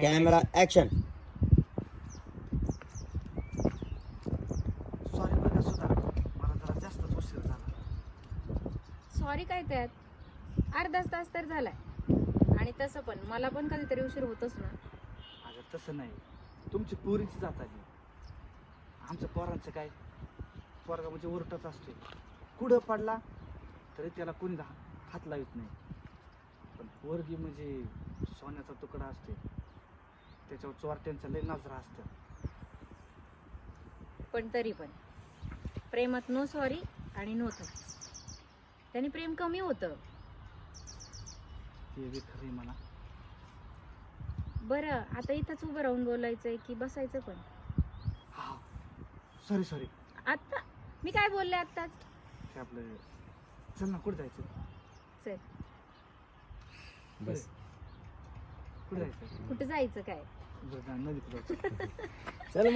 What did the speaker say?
Camera action sorry सुद्धा मला जरा जास्तच उशीर झाला. सॉरी काय त्यात? अर्धाच तास तर झालाय. आणि तसं पण. मला पण कधीतरी उशीर होतोच ना. अगं तसं नाही. तुमची पोरीची जात आली आमच्या पोरांचं काय? पोरगा म्हणजे उरटच असते कुठं पडला तरी त्याला कोणी हात लावित नाही. पण पोरगी म्हणजे सोन्याचा तुकडा असते त्याच्यावर चोरट्यांचं लय नजरा असतं. पण तरी पण. प्रेमात नो सॉरी आणि नो थँक्स त्याने प्रेम कमी होतं. ते बी खरी म्हणा. बरं आता इथंच उभं राहून बोलायचंय की बसायचं पण. हा सॉरी सॉरी आत्ता? मी काय बोलले आत्ताच? ते आपलं चल ना कुठं जायचं? चल. बस. कुठं जायचं? काय? चल